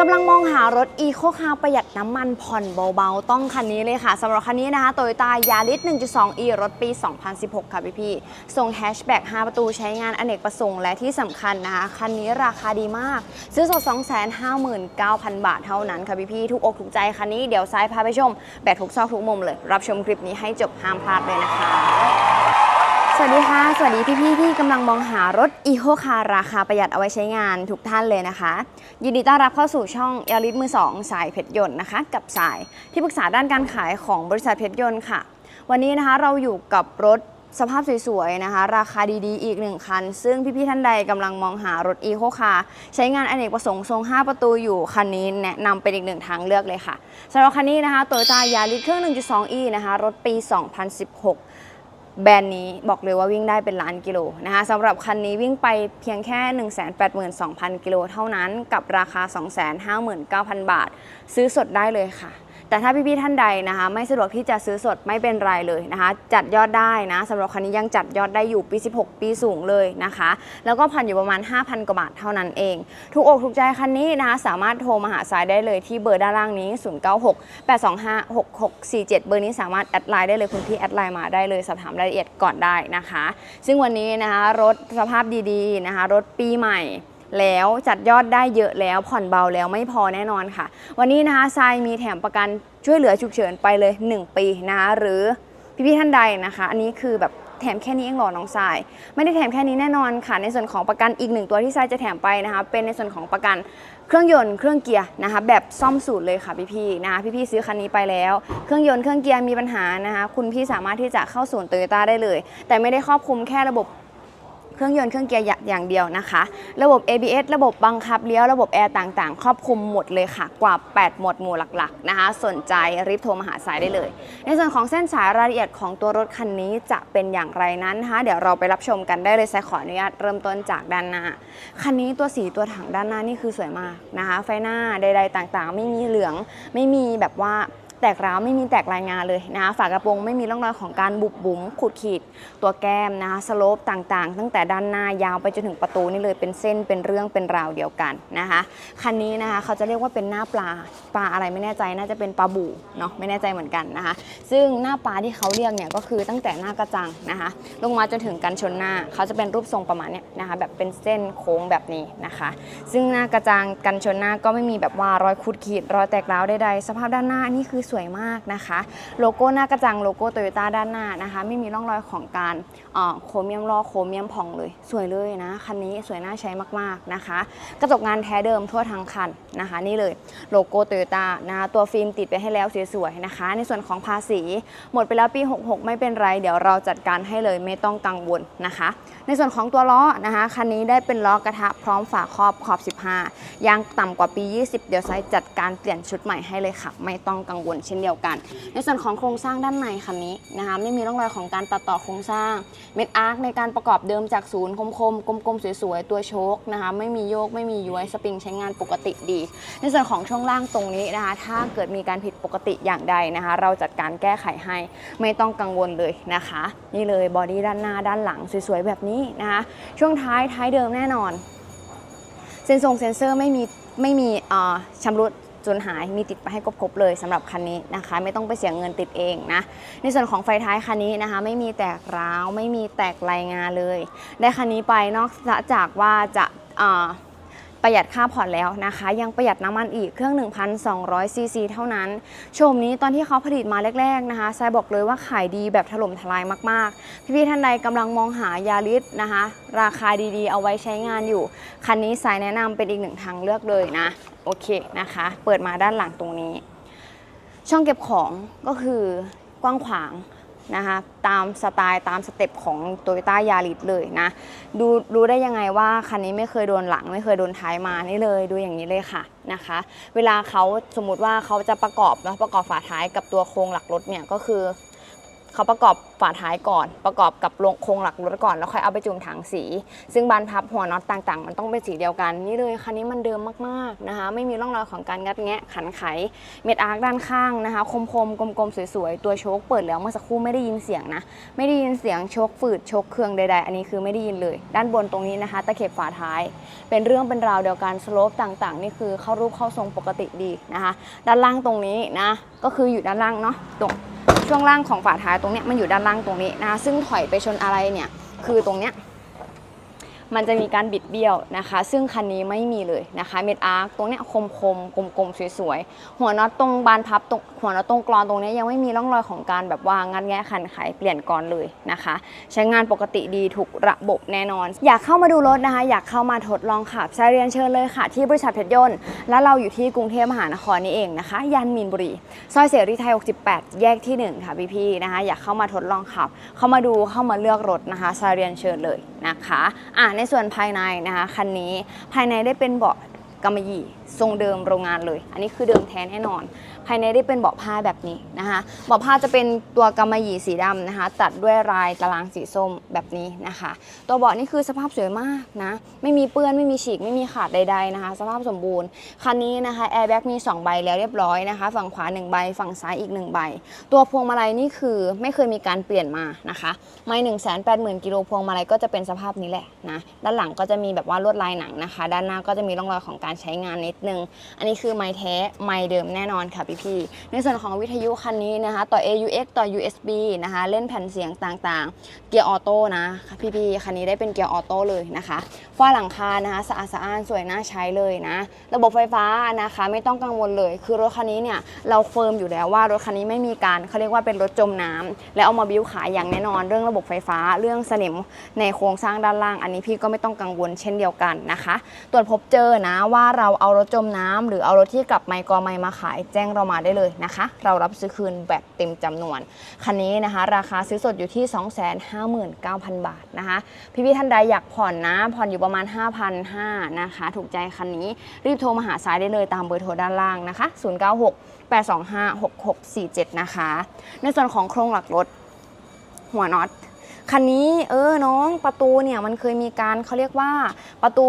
กำลังมองหารถ e c o Car ประหยัดน้ำมันผ่อนเบาๆ ต้องคันนี้เลยค่ะสำหรับคันนี้นะคะ Toyota Yaris 1.2e รถปี 2016 ค่ะพี่ๆทรงแฮชแบ็ก5ประตูใช้งานอเนกประสงค์และที่สำคัญนะคะ คันนี้ราคาดีมาก ซื้อสด 259,000 บาทเท่านั้นค่ะพี่ๆถูกอกถูกใจคันนี้เดี๋ยวซ้ายพาไปชม แบบทุกซอกทุกมุมเลย รับชมคลิปนี้ให้จบห้ามพลาดเลยนะคะ สวัสดีค่ะ สวัสดีพี่ๆที่กำลังมองหารถ e c o Car ราคาประหยัดเอาไว้ใช้งานทุกท่านเลยนะคะ ยินดีต้อนรับเข้าสู่ช่องยาริสมือ2สายเพชรยนต์นะคะ กับสายที่ปรึกษาด้านการขายของบริษัทเพชรยนต์ค่ะ วันนี้นะคะเราอยู่กับรถสภาพสวยๆนะคะ ราคาดีๆ อีกหนึ่งคัน ซึ่งพี่ๆท่านใดกำลังมองหารถ e c o Car ใช้งานอเนกประสงค์ทรง 5 ประตูอยู่คันนี้แนะนำเป็นอีกหนึ่งทางเลือกเลยค่ะสำหรับคันนี้นะคะโตโยต้ายาริสเครื่อง 1.2e นะคะรถปี 2016 แบรนด์นี้บอกเลยว่าวิ่งได้เป็นล้านกิโลนะคะสำหรับคันนี้วิ่งไปเพียงแค่ 182,000 กิโลเท่านั้นกับราคา 259,000 บาท ซื้อสดได้เลยค่ะ แต่ถ้าพี่ๆท่านใดนะคะ ไม่สะดวกที่จะซื้อสดไม่เป็นไรเลยนะคะ จัดยอดได้นะสำหรับคันนี้ยังจัดยอดได้อยู่ปี 16 ปีสูงเลยนะคะ แล้วก็ผ่อนอยู่ประมาณ 5,000 กว่าบาทเท่านั้นเอง ถูกอกถูกใจคันนี้นะคะ สามารถโทรมาหาสายได้เลยที่เบอร์ด้านล่างนี้ 096 825 6647 เบอร์นี้สามารถแอดไลน์ได้เลยคุณพี่แอดไลน์มาได้เลยสอบถามรายละเอียดก่อนได้นะคะ ซึ่งวันนี้นะคะรถสภาพดีๆนะคะ รถปีใหม่ แล้วจัดยอดได้เยอะแล้วผ่อนเบาแล้วไม่พอแน่นอนค่ะ วันนี้นะคะทรายมีแถมประกันช่วยเหลือฉุกเฉินไปเลย 1 ปีนะคะหรือพี่ๆท่านใดนะคะ อันนี้คือแบบแถมแค่นี้เองหรอน้องทราย ไม่ได้แถมแค่นี้แน่นอนค่ะ ในส่วนของประกันอีกหนึ่งตัวที่ทรายจะแถมไปนะคะ เป็นในส่วนของประกันเครื่องยนต์เครื่องเกียร์นะคะ แบบซ่อมสูตรเลยค่ะพี่ๆนะคะพี่ๆซื้อคันนี้ไปแล้ว เครื่องยนต์เครื่องเกียร์มีปัญหานะคะ คุณพี่สามารถที่จะเข้าศูนย์โตโยต้าได้เลย แต่ไม่ได้ครอบคลุมแค่ระบบ เครื่องยนต์เครื่องเกียร์อย่างเดียวนะคะ ระบบ ABS ระบบบังคับเลี้ยวระบบแอร์ต่างๆ ครอบคลุมหมดเลยค่ะ กว่า 8 หมวดหมู่หลักๆนะคะ สนใจรีบโทรมาหาสายได้เลย ในส่วนของเส้นสายรายละเอียดของตัวรถคันนี้จะเป็นอย่างไรนั้นนะคะเดี๋ยวเราไปรับชมกันได้เลยสายขออนุญาตเริ่มต้นจากด้านหน้า คันนี้ตัวสีตัวถังด้านหน้านี่คือสวยมากนะคะ ไฟหน้าใด ๆ ต่างๆ ไม่มีเหลืองไม่มีแบบว่า แตกร้าวไม่มีแตกรายงานเลยนะคะฝากระโปรงไม่มีร่องรอยของการบุบบุ๋มขูดขีด ตัวแก้มนะคะสโลปต่างๆ ตั้งแต่ด้านหน้ายาวไปจนถึงประตูนี่เลยเป็นเส้นเป็นเรื่องเป็นราวเดียวกันนะคะคันนี้นะคะเขาจะเรียกว่าเป็นหน้าปลาปลาอะไรไม่แน่ใจน่าจะเป็นปลาบู่เนาะไม่แน่ใจเหมือนกันนะคะ ซึ่งหน้าปลาที่เขาเรียกเนี่ยก็คือตั้งแต่หน้ากระจังนะคะลงมาจนถึงกันชนหน้าเขาจะเป็นรูปทรงประมาณเนี้ยนะคะแบบเป็นเส้นโค้งแบบนี้นะคะ ซึ่งหน้ากระจังกันชนหน้าก็ไม่มีแบบว่ารอยขูดขีด รอยแตกร้าวใดๆสภาพด้านหน้านี่คือสวยมากนะคะ โลโก้หน้ากระจังโลโก้โตโยต้าด้านหน้านะคะ ไม่มีร่องรอยของการโครเมียมล้อโครเมียมพองเลย สวยเลยนะ คันนี้สวยน่าใช้มากๆนะคะ กระจกงานแท้เดิมทั่วทั้งคันนะคะ นี่เลยโลโก้โตโยต้านะคะตัวฟิล์มติดไปให้แล้วสวยๆนะคะ ในส่วนของภาษี หมดไปแล้วปี 66 ไม่เป็นไร เดี๋ยวเราจัดการให้เลยไม่ต้องกังวลนะคะ ในส่วนของตัวล้อนะคะคันนี้ได้เป็นล้อกระทะพร้อมฝาครอบขอบ 15ยางต่ำกว่าปี 20 เดี๋ยวไซส์จัดการเปลี่ยนชุดใหม่ให้เลยค่ะ ไม่ต้องกังวลเช่นเดียวกัน ในส่วนของโครงสร้างด้านในคันนี้นะคะไม่มีร่องรอยของการตัดต่อโครงสร้าง เม็ดอาร์คในการประกอบเดิมจากศูนย์คมๆกลมๆสวยๆตัวโชคนะคะไม่มีโยกไม่มีย้วยสปริงใช้งานปกติดี ในส่วนของช่วงล่างตรงนี้นะคะถ้าเกิดมีการผิดปกติอย่างใดนะคะ เราจัดการแก้ไขให้ไม่ต้องกังวลเลยนะคะ นี่เลยบอดี้ด้านหน้าด้านหลังสวยๆแบบนี้นะคะช่วงท้ายท้ายเดิมแน่นอน เซนซงเซนเซอร์ไม่มีไม่มีเอ่อชำรุด จนหายมีติดไปให้ครบๆเลยสำหรับคันนี้นะคะ ไม่ต้องไปเสียเงินติดเองนะในส่วนของไฟท้ายคันนี้นะคะ ไม่มีแตกร้าว ไม่มีแตกรายงานเลย ได้คันนี้ไปนอกจากว่าจะอ่อ ประหยัดค่าผ่อนแล้วนะคะ ยังประหยัดน้ำมันอีกเครื่อง 1,200 ซีซีเท่านั้นโชมนี้ตอนที่เขาผลิตมาแรกๆนะคะทรายบอกเลยว่าขายดีแบบถล่มทลายมากๆ พี่ๆท่านใดกำลังมองหายาริสนะคะ ราคาดีๆ เอาไว้ใช้งานอยู่ คันนี้สายแนะนำเป็นอีกหนึ่งทางเลือกเลยนะ โอเคนะคะ เปิดมาด้านหลังตรงนี้ ช่องเก็บของก็คือกว้างขวาง นะคะตามสไตล์ตามสเต็ปของโตโยต้ายาริสเลยนะดูรู้ได้ยังไงว่าคันนี้ไม่เคยโดนหลัง ไม่เคยโดนท้ายมานี่เลยดูอย่างนี้เลยค่ะนะคะ เวลาเขาสมมติว่าเขาจะประกอบนะประกอบฝาท้ายกับตัวโครงหลักรถเนี่ยก็คือ เขาประกอบฝาท้ายก่อน ประกอบกับโครงหลักรถก่อนแล้วค่อยเอาไปจุ่มถังสี ซึ่งบานพับหัวน็อตต่างๆ มันต้องเป็นสีเดียวกันนี่เลยคันนี้มันเดิมมากๆนะคะ ไม่มีร่องรอยของการงัดแงะขันไข เม็ดอาร์คด้านข้างนะคะ คมๆกลมๆสวยๆตัวโชคเปิดแล้วเมื่อสักครู่ไม่ได้ยินเสียงนะไม่ได้ยินเสียงโชคฝืดโชคเครื่องใดๆ อันนี้คือไม่ได้ยินเลย ด้านบนตรงนี้นะคะ ตะเข็บฝาท้าย เป็นเรื่องเป็นราวเดียวกันสโลปต่างๆ นี่คือเข้ารูปเข้าทรงปกติดีนะคะ ด้านล่างตรงนี้นะก็คืออยู่ด้านล่างเนาะตรง ช่วงล่างของฝาท้ายตรงเนี้ยมันอยู่ด้านล่างตรงนี้นะคะซึ่งถอยไปชนอะไรเนี่ยคือตรงเนี้ย มันจะมีการบิดเบี้ยวนะคะ ซึ่งคันนี้ไม่มีเลยนะคะเม็ดอาร์คตรงเนี้ยคมคมกลมกลมๆสวยๆ หัวน็อตตรงบานพับตรงหัวน็อตตรงกรอนตรงเนี้ยยังไม่มีร่องรอยของการแบบว่างัดแงะขันไขเปลี่ยนกรอนเลยนะคะ ใช้งานปกติดีทุกระบบแน่นอน อยากเข้ามาดูรถนะคะ อยากเข้ามาทดลองขับใช้เรียนเชิญเลยค่ะ ที่บริษัทเพชรยนต์และเราอยู่ที่กรุงเทพมหานครนี่เองนะคะย่านมีนบุรีซอยเสรีไทย 68 แยกที่ 1 ค่ะพี่ๆนะคะ อยากเข้ามาทดลองขับ เข้ามาดูเข้ามาเลือกรถนะคะซาเรียนเชิญเลยนะคะอะในส่วนภายในนะคะคันนี้ภายในได้เป็นเบาะกำมะหยี่ ทรงเดิมโรงงานเลย อันนี้คือเดิมแท้แน่นอน ภายในได้เป็นเบาะผ้าแบบนี้นะคะเบาะผ้าจะเป็นตัวกำมะหยี่สีดำนะคะ ตัดด้วยลายตารางสีส้มแบบนี้นะคะ ตัวเบาะนี่คือสภาพสวยมากนะ ไม่มีเปื้อนไม่มีฉีกไม่มีขาดใดๆนะคะ สภาพสมบูรณ์ คันนี้นะคะแอร์แบ็กมี 2 ใบแล้วเรียบร้อยนะคะ ฝั่งขวา 1 ใบ ฝั่งซ้ายอีก 1 ใบ ตัวพวงมาลัยนี่คือไม่เคยมีการเปลี่ยนมานะคะไม่หนึ่งแสนแปดหมื่นกิโลพวงมาลัยก็จะเป็นสภาพนี้แหละนะ ด้านหลังก็จะมีแบบว่าลวดลายหนังนะคะ ด้านหน้าก็จะมีร่องรอยของการใช้งานในนึง อันนี้คือไม้แท้ไม้เดิมแน่นอนค่ะพี่ๆในส่วนของวิทยุคันนี้นะคะ ต่อ AUX ต่อ USB นะคะ เล่นแผ่นเสียงต่างๆ เกียร์ออโต้นะพี่ๆคันนี้ได้เป็นเกียร์ออโต้เลยนะคะฝ้าหลังคานะคะสะอาดสะอ้านสวยน่าใช้เลยนะ ระบบไฟฟ้านะคะไม่ต้องกังวลเลย คือรถคันนี้เนี่ยเราเฟิร์มอยู่แล้วว่ารถคันนี้ไม่มีการเขาเรียกว่าเป็นรถจมน้ำและเอามาบิ้วขายอย่างแน่นอนเรื่องระบบไฟฟ้าเรื่องสนิมในโครงสร้างด้านล่าง อันนี้พี่ก็ไม่ต้องกังวลเช่นเดียวกันนะคะ ตรวจพบเจอนะว่าเราเอารถจมน้ำหรือเอารถที่กลับไมค์กอไมค์มาขายแจ้งเรามาได้เลยนะคะ เรารับซื้อคืนแบบเต็มจำนวน คันนี้นะคะ ราคาซื้อสดอยู่ที่ 259,000 บาทนะคะ พี่ๆท่านใดอยากผ่อนนะ ผ่อนอยู่ประมาณ 5,500นะคะ ถูกใจคันนี้ รีบโทรมาหาสายได้เลยตามเบอร์โทรด้านล่างนะคะ 096 825 6647 นะคะ ในส่วนของโครงหลักรถหัวน็อต คันนี้เออน้องประตูเนี่ยมันเคยมีการเขาเรียกว่าประตู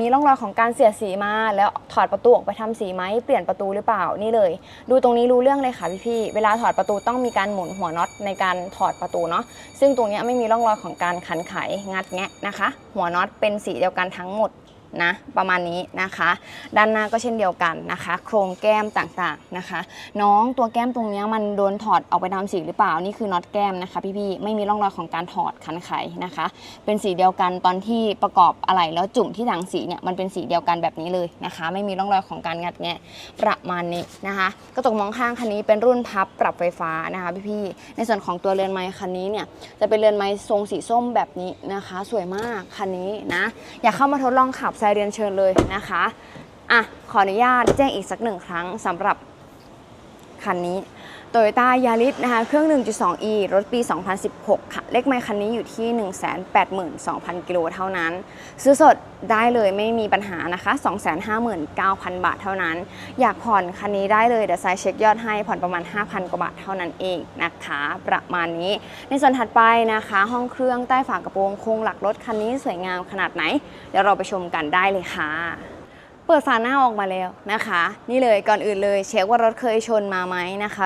มีร่องรอยของการเสียดสีมา แล้วถอดประตูออกไปทำสีไหมเปลี่ยนประตูหรือเปล่านี่เลย ดูตรงนี้รู้เรื่องเลยค่ะพี่พี่เวลาถอดประตูต้องมีการหมุนหัวน็อตในการถอดประตูเนาะซึ่งตรงนี้ไม่มีร่องรอยของการขันไขงัดแงะนะคะ หัวน็อตเป็นสีเดียวกันทั้งหมด นะประมาณนี้นะคะ ด้านหน้าก็เช่นเดียวกันนะคะ โครงแก้มต่างๆนะคะ น้องตัวแก้มตรงนี้มันโดนถอดออกไปทำสีหรือเปล่านี่คือน็อตแก้มนะคะพี่ๆไม่มีร่องรอยของการถอดขันไขนะคะ เป็นสีเดียวกันตอนที่ประกอบอะไรแล้วจุ่มที่ถังสีเนี่ยมันเป็นสีเดียวกันแบบนี้เลยนะคะ ไม่มีร่องรอยของการงัดแงะประมาณนี้นะคะกระจกมองข้างคันนี้เป็นรุ่นพับปรับไฟฟ้านะคะพี่ๆในส่วนของตัวเรือนไม้คันนี้เนี่ยจะเป็นเรือนไม้ทรงสีส้มแบบนี้นะคะ สวยมากคันนี้นะอยากเข้ามาทดลองขับเรียนเชิญเลยนะคะอะขออนุญาตแจ้งอีกสักหนึ่งครั้งสำหรับคันนี้ โตโยต้ายาริสนะคะเครื่อง 1.2e รถปี 2016 ค่ะ เลขไมค์คันนี้อยู่ที่ 182,000 กิโลเท่านั้น ซื้อสดได้เลยไม่มีปัญหานะคะ 259,000 บาทเท่านั้น อยากผ่อนคันนี้ได้เลย เดี๋ยวไซเช็คยอดให้ผ่อนประมาณ 5,000 กว่าบาทเท่านั้นเองนะคะ ประมาณนี้ ในส่วนถัดไปนะคะ ห้องเครื่องใต้ฝากระโปรงโครงหลักรถคันนี้สวยงามขนาดไหน เดี๋ยวเราไปชมกันได้เลยค่ะ เปิดฝาหน้าออกมาแล้วนะคะ นี่เลยก่อนอื่นเลย เช็คว่ารถเคยชนมาไหมนะคะ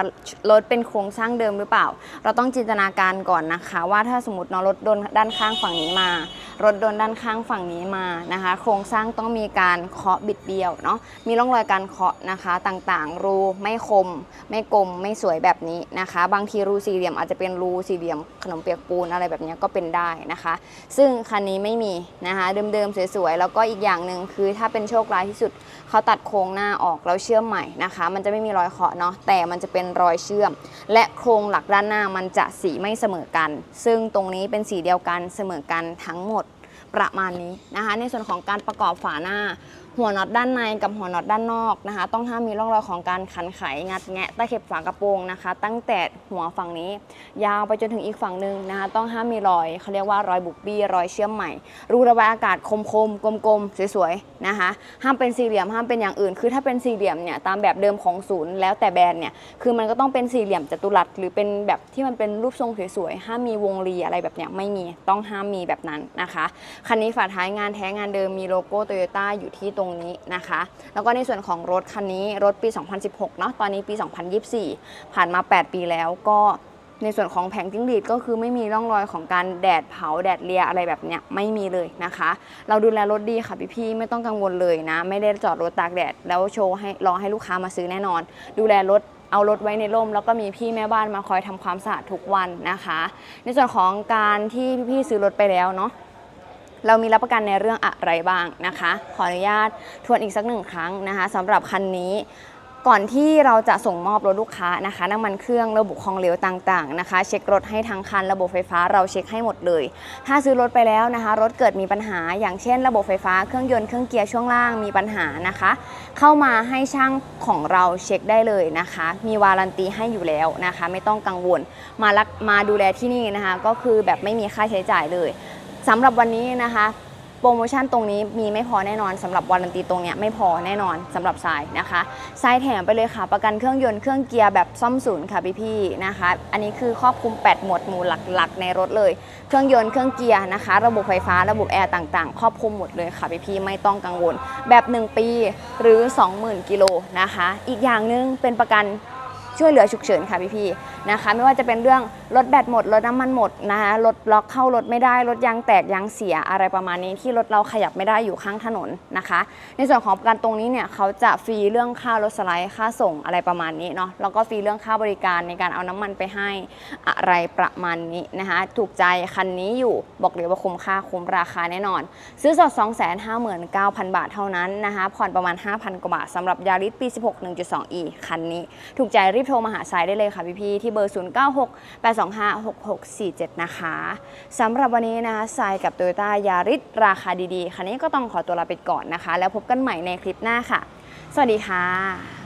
รถเป็นโครงสร้างเดิมหรือเปล่า เราต้องจินตนาการก่อนนะคะ ว่าถ้าสมมติเนาะรถโดนด้านข้างฝั่งนี้มา รถโดนด้านข้างฝั่งนี้มานะคะ โครงสร้างต้องมีการเคาะบิดเบี้ยวเนาะมีร่องรอยการเคาะนะคะต่างๆ รูไม่คม ไม่กลมไม่สวยแบบนี้นะคะ บางทีรูสี่เหลี่ยมอาจจะเป็นรูสี่เหลี่ยมขนมเปียกปูนอะไรแบบนี้ก็เป็นได้นะคะ ซึ่งคันนี้ไม่มีนะคะเดิมๆสวยๆแล้วก็อีกอย่างหนึ่งคือถ้าเป็นโชคร้ายที่สุดเขาตัดโครงหน้าออกแล้วเชื่อมใหม่นะคะ มันจะไม่มีรอยเคาะเนาะแต่มันจะเป็นรอยเชื่อม และโครงหลักด้านหน้ามันจะสีไม่เสมอกัน ซึ่งตรงนี้เป็นสีเดียวกันเสมอกันทั้งหมด ประมาณนี้นะคะ ในส่วนของการประกอบฝาหน้า หัวน็อตด้านในกับหัวน็อตด้านนอกนะคะ ต้องห้ามมีร่องรอยของการขันไขงัดแงะใตะเข็บฝากระโปรงนะคะ ตั้งแต่หัวฝั่งนี้ ยาวไปจนถึงอีกฝั่งหนึ่งนะคะ ต้องห้ามมีรอยเขาเรียกว่ารอยบุบบี้รอยเชื่อมใหม่ รูระบายอากาศคมๆกลมๆสวยๆนะคะ ห้ามเป็นสี่เหลี่ยมห้ามเป็นอย่างอื่น คือถ้าเป็นสี่เหลี่ยมเนี่ยตามแบบเดิมของศูนย์แล้วแต่แบรนด์เนี่ยคือมันก็ต้องเป็นสี่เหลี่ยมจัตุรัสหรือเป็นแบบที่มันเป็นรูปทรงสวยๆห้ามมีวงรีอะไรแบบเนี้ยไม่มีต้องห้ามมีแบบนั้นนะคะคันนี้ฝาท้ายงานแท้งานเดิมมีโลโก้โตโยต้าอยู่ที่ตรงนี้นะคะ แล้วก็ในส่วนของรถคันนี้รถปี 2016 เนาะตอนนี้ปี 2024 ผ่านมา 8 ปีแล้วก็ในส่วนของแผงจิ้งหรีดก็คือไม่มีร่องรอยของการแดดเผาแดดเลียอะไรแบบเนี้ยไม่มีเลยนะคะ เราดูแลรถดีค่ะพี่ๆไม่ต้องกังวลเลยนะ ไม่ได้จอดรถตากแดด แล้วโชว์ให้รอให้ลูกค้ามาซื้อแน่นอน ดูแลรถเอารถไว้ในร่ม แล้วก็มีพี่แม่บ้านมาคอยทำความสะอาดทุกวันนะคะ ในส่วนของการที่พี่ๆซื้อรถไปแล้วเนาะ เรามีรับประกันในเรื่องอะไรบ้างนะคะ ขออนุญาตทวนอีกสักหนึ่งครั้งนะคะสำหรับคันนี้ก่อนที่เราจะส่งมอบรถลูกค้านะคะน้ำมันเครื่องระบบของเหลวต่างๆนะคะ เช็ครถให้ทั้งคันระบบไฟฟ้าเราเช็คให้หมดเลย ถ้าซื้อรถไปแล้วนะคะ รถเกิดมีปัญหา อย่างเช่น ระบบไฟฟ้าเครื่องยนต์เครื่องเกียร์ช่วงล่างมีปัญหานะคะ เข้ามาให้ช่างของเราเช็คได้เลยนะคะ มีวารันตีให้อยู่แล้วนะคะ ไม่ต้องกังวลมารักมาดูแลที่นี่นะคะ ก็คือแบบไม่มีค่าใช้จ่ายเลย สำหรับวันนี้นะคะโปรโมชั่นตรงนี้มีไม่พอแน่นอนสำหรับวารันตีตรงเนี้ยไม่พอแน่นอนสำหรับทรายนะคะทรายแถมไปเลยค่ะ ประกันเครื่องยนต์เครื่องเกียร์แบบซ่อมศูนย์ค่ะพี่ๆนะคะ อันนี้คือครอบคลุม 8 หมวดหมู่หลักๆ ในรถเลย เครื่องยนต์เครื่องเกียร์นะคะ ระบบไฟฟ้าระบบแอร์ต่างๆ ครอบคลุมหมดเลยค่ะพี่ๆไม่ต้องกังวล แบบ 1 ปีหรือ 20,000 กิโลนะคะ อีกอย่างหนึงเป็นประกัน ช่วยเหลือฉุกเฉินค่ะพี่ๆนะคะ ไม่ว่าจะเป็นเรื่องรถแบตหมดรถน้ำมันหมดนะคะรถล็อกเข้ารถไม่ได้รถยางแตกยางเสียอะไรประมาณนี้ที่รถเราขยับไม่ได้อยู่ข้างถนนนะคะ ในส่วนของประกันตรงนี้เนี่ยเขาจะฟรีเรื่องค่ารถสไลด์ค่าส่งอะไรประมาณนี้เนาะแล้วก็ฟรีเรื่องค่าบริการในการเอาน้ำมันไปให้อะไรประมาณนี้นะคะถูกใจคันนี้อยู่บอกเลยว่าคุ้มค่าคุ้มราคาแน่นอน ซื้อสด 259,000 บาทเท่านั้นนะคะผ่อนประมาณ 5,000 กว่าบาทสำหรับยาริสปี 16 1.2e คันนี้ ถูกใจรีบโทรมาหาสายได้เลยค่ะพี่ๆที่เบอร์ 096 825 6647 นะคะสำหรับวันนี้นะคะสายกับ t o y ต้ายาริสราคาดีๆคันนี้ก็ต้องขอตัวลาไปก่อนนะคะ แล้วพบกันใหม่ในคลิปหน้าค่ะ สวัสดีค่ะ